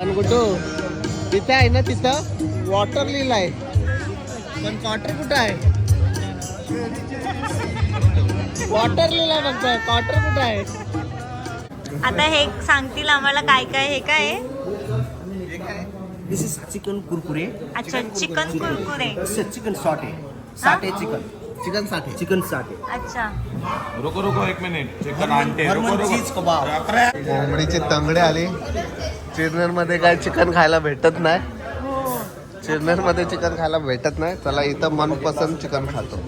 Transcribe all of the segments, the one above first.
पण कुठं तिथे आहे ना तिथं वॉटर लिहिलं आहे. पण क्वार्टर कुठं आहे? वॉटर लिहिलं फक्त क्वार्टर कुठं आहे? आता हे सांगतील आम्हाला काय काय हे काय आहे? This is chicken kurkure. अच्छा chicken Kurkure chicken saute. Saute chicken. चिकनसाठी Chicken. Saute. अच्छा. रुको रुको एक मिनिट. चिकन आणते रुको रुको. cheese kebab. कोंबडीचे तंगडे आले. चिरनेरमध्ये काय चिकन खायला भेटत नाही. हो. चिरनेरमध्ये चिकन खायला भेटत नाही. चला इथं मनपसंत चिकन खातो.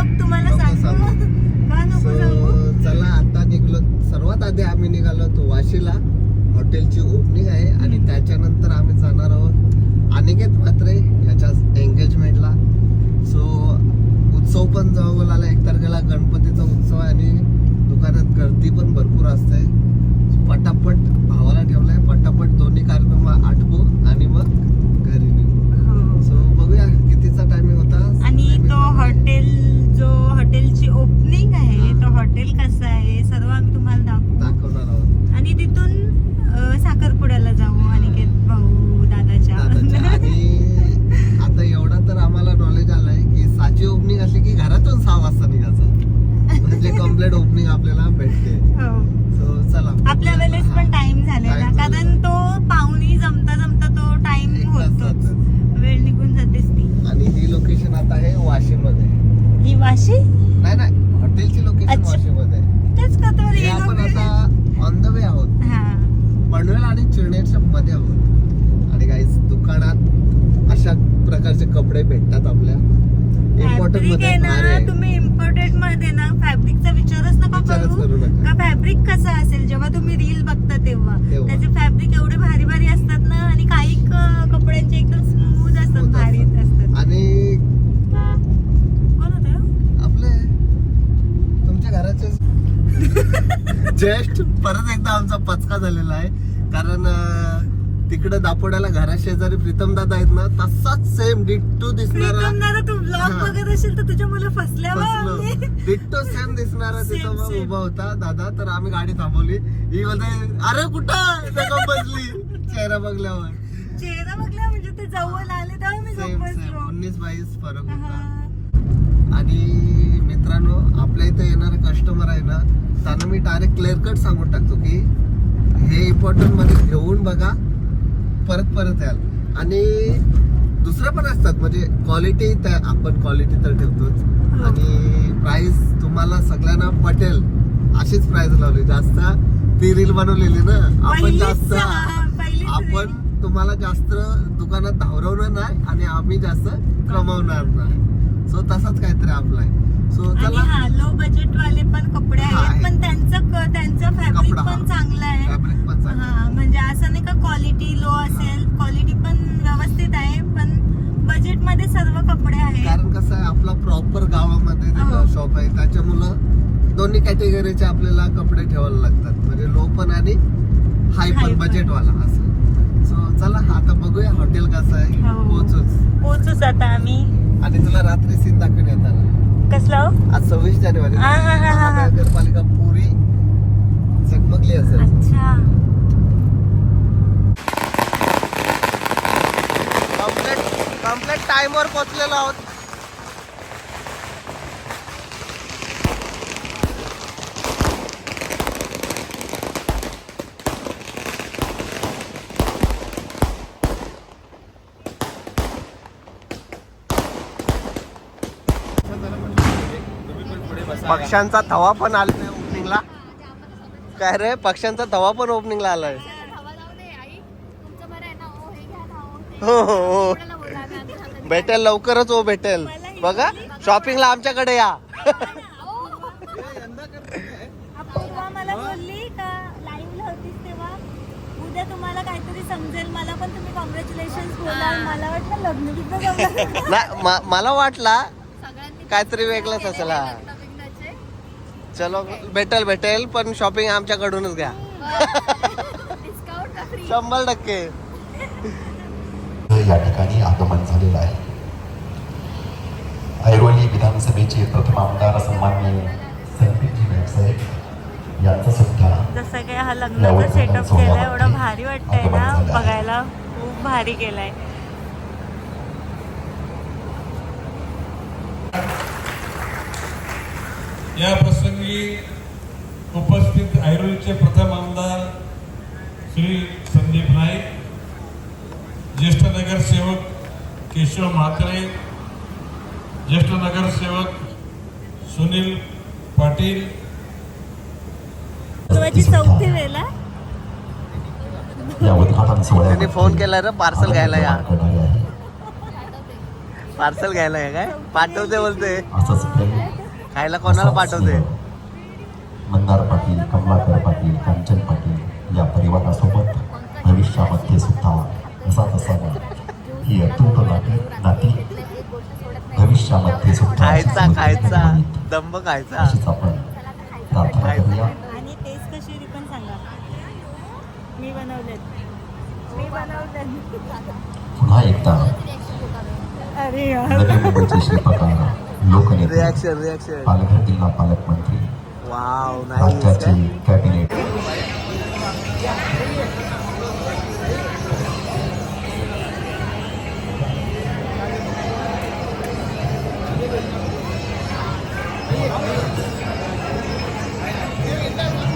जोक तुम्हाला नको सांगू. का नको सांगू? चला आता निघलो. सर्वात आधी आम्ही निघालो तो वाशीला. हॉटेलची ओपनिंग आहे आणि त्याच्यानंतर आम्ही जाणार आहोत अनिकेत म्हात्रे ह्याच्या एंगेजमेंटला सो उत्सव पण जवळ आला. एक तारखेला गणपतीचा उत्सव आहे आणि दुकानात गर्दी पण भरपूर असते. पटापट भावाला ठेवलाय पटापट दोन्ही कार्यक्रम आटपू आणि मग घरी निघू हो. सो बघूया कितीचा टायमिंग होता आणि Timing तो हॉटेल जो हॉटेलची ओपनिंग आहे तो हॉटेल कसं आहे सर्व आम्ही तुम्हाला दाखवू दाखवणार आहोत आणि तिथून अ, साखरपुड्याला जाऊ अनिकेत भाऊ दादाच्या दादाच्या. आणि आता एवढा तर आम्हाला नॉलेज आलंय की साची ओपनिंग असली की घरातून सहा वाजता निघायचं म्हणजे कंप्लीट ओपनिंग आपल्याला भेटते हो. सो चला आपल्या वेळेस पण टाइम झालेला Time झालेला. कारण तो पाहुणी जमता जमता तो टाइम एक तास होतोच जातं. वेळ निघून जातेच ती आणि ही लोकेशन आता आहे वाशीमध्ये ही वाशी नाही नाही हॉटेलची लोकेशन अच्छा. वाशीमध्ये आहे. तेच का तर हे आपण आता ऑन द वे आहोत हा पनवेल आणि चिरनेरच्या मध्ये आहोत आणि काही दुकानात अशा प्रकारचे कपडे भेटतात आपल्या इम्पॉर्टंट फॅब्रिकमध्ये आहे भारी ना आहे. तुम्ही इम्पोर्टेडमध्ये ना फॅब्रिकचा विचारच नका विचारच करू करू नका. का फॅब्रिक कसं असेल? जेव्हा तुम्ही रील बघता तेव्हा. त्याचे फॅब्रिक एवढे भारी भारी असतात ना आणि काही कपड्यांचे एकदम स्मूथ असतात भारी असतात. आणि कोण होतं? आपले तुमच्या घराचे जस्ट परत एकदा आमचा पचका झालेला आहे. कारण तिकडे दापोड्याला घरा शेजारी प्रीतम दादा आहेत ना तसाच सेम डिट्टो दिसणारा प्रीतम दादा तू ब्लॉग. बघत असेल तर तुझ्या मुलं फसल्यावर. डिट्टो सेम दिसणारा तिथं. उभा होता. दादा तर आम्ही गाडी थांबवली. ही बोलते अरे कुठं बसली. चेहरा बघल्यावर. चेहरा बघला म्हणजे ते जवळ आले तेव्हा. उन्नीस बावीस फरक होता. आणि मित्रांनो आपल्या इथे येणारे कस्टमर आहे ना त्यांना मी डायरेक्ट क्लिअर कट सांगून टाकतो की हे इम्पॉर्टंटमध्ये घेऊन बघा. परत परत याल. आणि दुसरं पण असतात. म्हणजे क्वालिटी त्या आपण क्वालिटी तर ठेवतोच. आणि प्राइस तुम्हाला सगळ्यांना पटेल. अशीच प्राइस लावली. जास्त ती रील बनवलेली ना. आपण जास्त आपण तुम्हाला जास्त दुकानात धावरवणार नाही आणि आम्ही जास्त कमवणार नाही. सो तसाच काहीतरी आपला आहे. सो चला हा लो बजेट वाले पण कपडे हा, आहेत आहे. पण त्यांचं त्यांचं फॅब्रिक पण हा. चांगलं आहे. फॅब्रिक पण चांगलं हा म्हणजे असं नाही का क्वालिटी लो असेल क्वालिटी पण व्यवस्थित आहे पण बजेटमध्ये सर्व कपडे आहेत. कारण कसं आहे आपला प्रॉपर गावामध्ये हो. शॉप आहे. त्याच्यामुळं दोन्ही कॅटेगरीचे आपल्याला कपडे ठेवायला लागतात. म्हणजे लो पण आणि हाय पण. बजेट वाला असं. सो चला आता बघूया हॉटेल कसं आहे. हो. पोहोचूच. पोचूच आता आम्ही. आणि तुला रात्री सीन दाखवून येताना. कसलं हो? आज सव्वीस जानेवारी हा, हा, हा, हा, हा. नगरपालिका पुरी झगमगली असेल अच्छा कम्प्लेट कम्प्लेट टाइमवर पोहोचलेलो आहोत पक्ष्यांचा थवा पण आहे ओपनिंगला काय रे पक्ष्यांचा थवा पण ओपनिंगला आलाय. हो हो हो. भेटेल लवकरच हो भेटेल. बघा शॉपिंगला आमच्याकडे या. मला वाटलं काहीतरी वेगळंच असेल चलो भेटेल भेटेल पण शॉपिंग आमच्याकडूनच घ्या. शंभर टक्के. या ठिकाणी आगमन झालेलं आहे. ऐरोली विधानसभेचे प्रथम आमदार सन्माननीय संदीपजी यांचा सुद्धा जसं काय हा लग्नाचा सेटअप केलाय एवढं भारी वाटतंय ना बघायला खूप भारी केलाय. या प्रसंगी उपस्थित ऐरोलीचे प्रथम आमदार श्री संदीप नाईक ज्येष्ठ नगरसेवक केशव म्हात्रे ज्येष्ठ नगरसेवक सुनील पाटील. चौथी वेळा या उद्घाटन सोहळ्यात त्यांनी फोन केला रे पार्सल घ्यायला या. पार्सल घ्यायला या काय? पाठवते बोलते. खायला कोणाला पाठवते? मंदार पाटील कमलाकर पाटील कांचन पाटील या परिवारासोबत भविष्यामध्ये सुद्धा असाच असावा ही अतूट नाती नाती भविष्यामध्ये सुद्धा खायचा. दंब खायचा. अशीच आपण प्रार्थना करूया. आणि टेस्ट कशी होती पण सांगा. मी बनवलेत. मी बनवलेत. पुन्हा एकदा अरे यार. नवी मुंबईचे शिल्पकार लोकनेते रिॲक्शन रिॲक्शन पालघर जिल्हा पालकमंत्री वाव नाही राज्याचे कॅबिनेट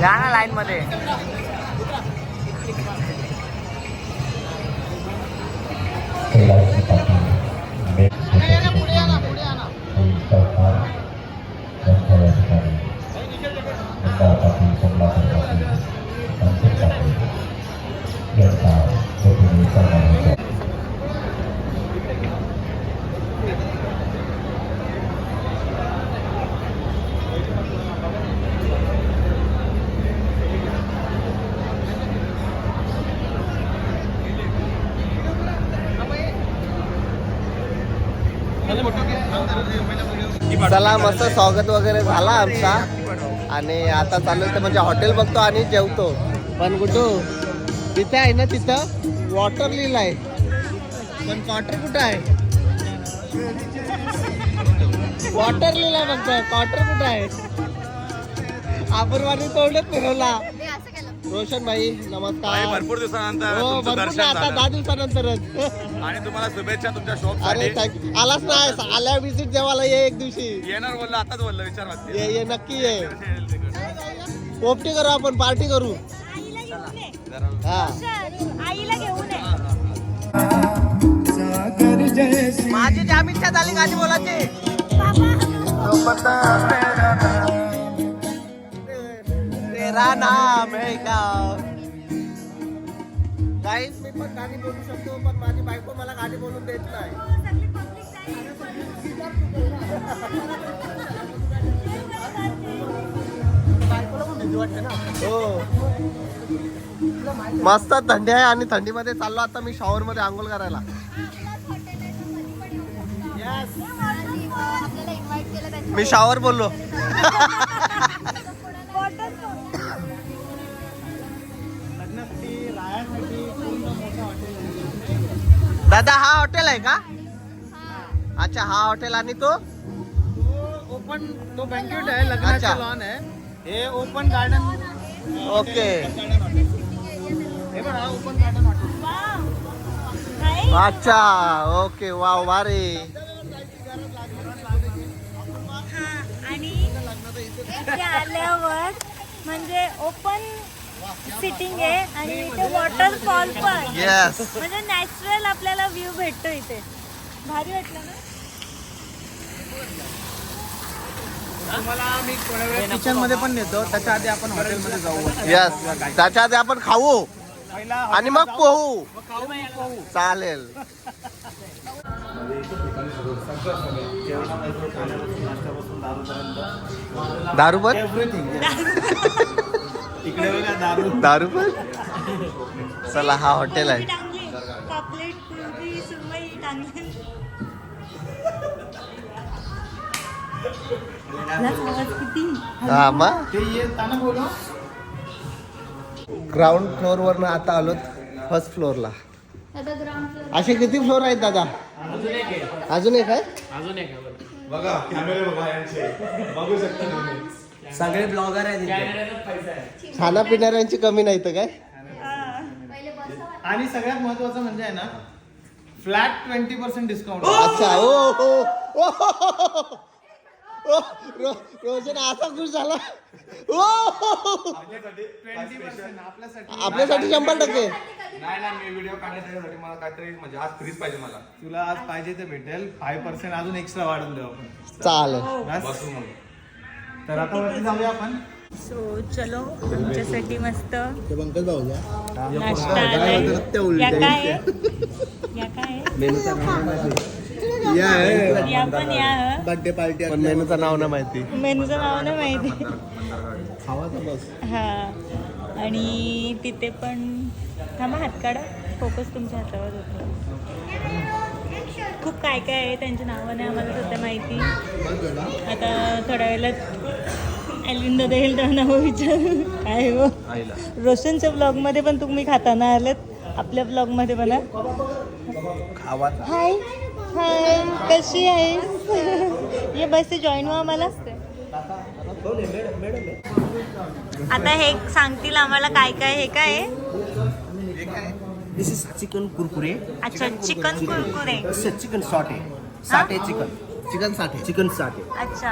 या ना लाईन मध्ये मंदार पाटील यांचा प्रतिनिधी सन्मान चला मस्त स्वागत वगैरे झाला आमचा. आणि आता चालू तर म्हणजे हॉटेल बघतो आणि जेवतो. पण कुठं तिथे आहे ना तिथं वॉटर लिहिलं आहे. पण क्वार्टर कुठं आहे? वॉटर लिहिलाय फक्त क्वार्टर कुठं आहे? आपण वाणी तोंडच फिरवला. रोशन भाई नमस्कार भरपूर दिवसानंतर हो तुमचं भरपूर दर्शन आता झालं. दहा दिवसानंतरच. आणि तुम्हाला शुभेच्छा तुमच्या शॉप अरे साठी. thank- आलाच नाही. आल्या विजिट जेवायला ये एक दिवशी. येणार बोललो आताच बोललो विचार वाटते. ये ये नक्की ये. पोपटी करू आपण पार्टी करू. आईला घेऊन ये. हा आईला घेऊन ये माझी जाम इच्छा झाली गाडी बोलायची. तेरा नाम है का गाईज मी पण गाडी बोलू शकतो पण माझी बायको मला गाडी बोलून देत नाही. हो. मस्त थंडी आहे आणि थंडीमध्ये चाललो आता मी शॉवर मध्ये आंघोळ करायला. मी शॉवर बोललो. दादा हा हॉटेल आहे का? अच्छा हा हॉटेल आणि तो? ओपन तो बँक्वेट आहे लग्नाचे. लॉन आहे. हे ओपन गार्डन ओके. हे बघा ओपन गार्डन हॉटेल. अच्छा ओके वा वारे आणि इथे आल्यावर म्हणजे ओपन सिटिंग आहे आणि इथे वॉटरफॉल पण. येस म्हणजे नॅचरल आपल्याला व्ह्यू भेटतो इथे. भारी वाटलं ना? तुम्हाला मी थोड्या वेळ किचनमध्ये पण नेतो. त्याच्या आधी आपण हॉटेलमध्ये जाऊ. येस त्याच्या आधी आपण खाऊ. आणि मग पोहू. चालेल. दारू पण? एव्हरीथिंग इकडे बघा दारू. दारू पण? चला हा हॉटेल आहे. हा मग ते येताना बोलो. ग्राउंड फ्लोअर वरनं आता आलो फर्स्ट फ्लोअरला असे किती फ्लोअर आहेत दादा? अजून एक आहे? सगळे ब्लॉगर आहेत खाना पिणाऱ्यांची कमी नाही तर काय? आणि सगळ्यात महत्वाचं म्हणजे आहे ना फ्लॅट ट्वेंटी पर्सेंट डिस्काउंट अच्छा ओ हो ओ, ओ, रो- रोशन असा खुश झाला. ओ ट्वेंटी पर्सेंट आपल्यासाठी आपल्यासाठी. शंभर टक्के. नाही नाही मी व्हिडिओ काढण्यासाठी मला काहीतरी म्हणजे आज फ्रीज पाहिजे मला. तुला आज पाहिजे ते भेटेल. फाय पर्सेंट अजून एक्स्ट्रा वाढून देऊ आपण. चालेल. बस? बसून म्हणून तर आता वरती जाऊया आपण. सो चलो तुमच्यासाठी मस्त नाश्ता आलाय या काय आहे? या काय आहे? या पण या हं. बर्थडे पार्टी पण मेनूचं नाव नाही माहिती. मेनूचं नाव नाही माहिती. खावाचा बस. हा. आणि तिथे पण थांबा हात काढा फोकस तुमच्या हातावर होतो. खूप काय काय आहे त्यांच्या नावाने आम्हाला सध्या माहिती. आता थोड्या वेळात अलिंदा देईल नाव विचार. काय हो? रोशनच्या ब्लॉगमध्ये पण तुम्ही खाताना आलात. आपल्या ब्लॉगमध्ये खावा हाय हाय कशी आहे ये बस जॉईन व्हा आम्हाला. आता हे सांगतील आम्हाला काय काय हे काय? दिस इज चिकन कुरकुरे अच्छा chicken Kurkure chicken saute saute chicken चिकनसाठी chicken saute अच्छा.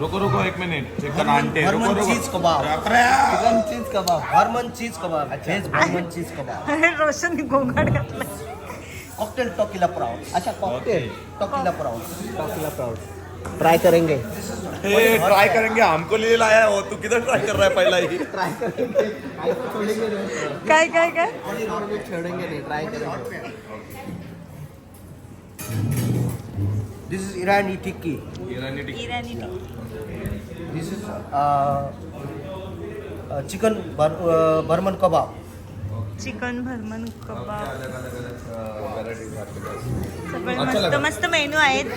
रुको रुको एक मिनिट. चिकन आणते रुको हरमन रुको. Cheese kebab chicken cheese kebab Harman cheese kebab veg Harman cheese kebab Roshan गोंगाट घातला कॉकटेल टोकिला प्राउड अच्छा cocktail tequila proud tequila proud try करेंगे. ट्राय करेंगे. हमको लिए लाया हो तू किधर ट्राय कर रहा है पहला ही? काय काय काय? छोडेंगे नाही ट्राय करेंगे. This is Irani tikki Irani tikki. Irani tikki. This is chicken Burman kebab chicken भरमन कबाब सगळे मस्त मस्त मेनू आहेत.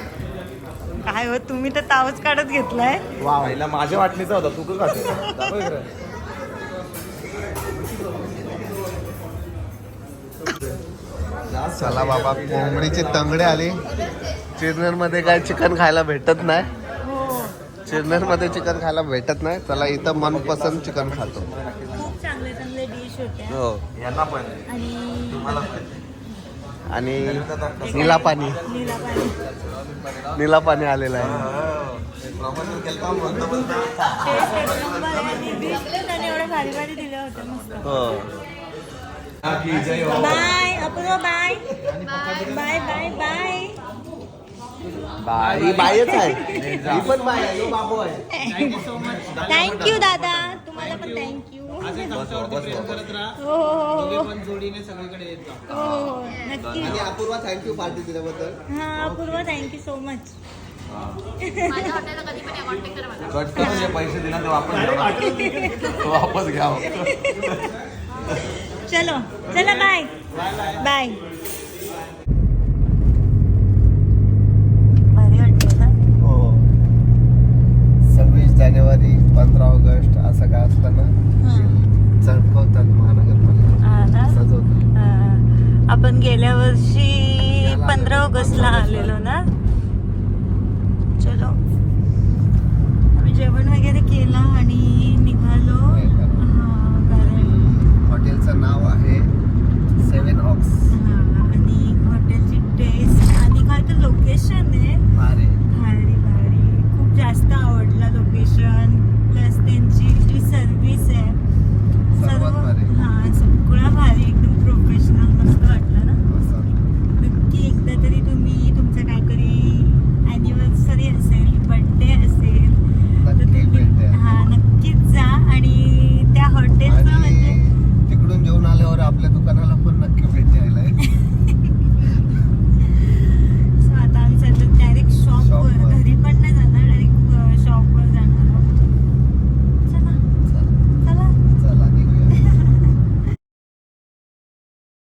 काय हो तुम्ही तर तावच काढत घेतलाय. पहिला माझ्या वाटणीचा होता तू का खाते दाखव इकडे. चला बाबा कोंबडीचे तंगडे आले. चिरनेरमध्ये काय चिकन खायला भेटत नाही. हो चिरनेरमध्ये चिकन खायला भेटत नाही. चला इथं मनपसंत चिकन खातो. खूप चांगले चांगले डिश होत्या. हो. यांना पण. आणि पाणी नीला पाणी निला पाणी आलेलं आहे. आणि हो. Bye Apurva bye. Bye bye bye. Bye बायच आहे. पण बाय बाबू आहे. थँक्यू दादा. तुम्हाला पण थँक्यू प्रेम करत राहा. हो हो हो. पण जोडीने सगळीकडे येत जा. हो हो नक्की. आणि अपूर्वा थँक्यू पार्टी दिल्याबद्दल. हा Apurva thank you so much cut करून जे पैसे दिला ते वापस घ्या तो वापस घ्या चलो चला बाय बाय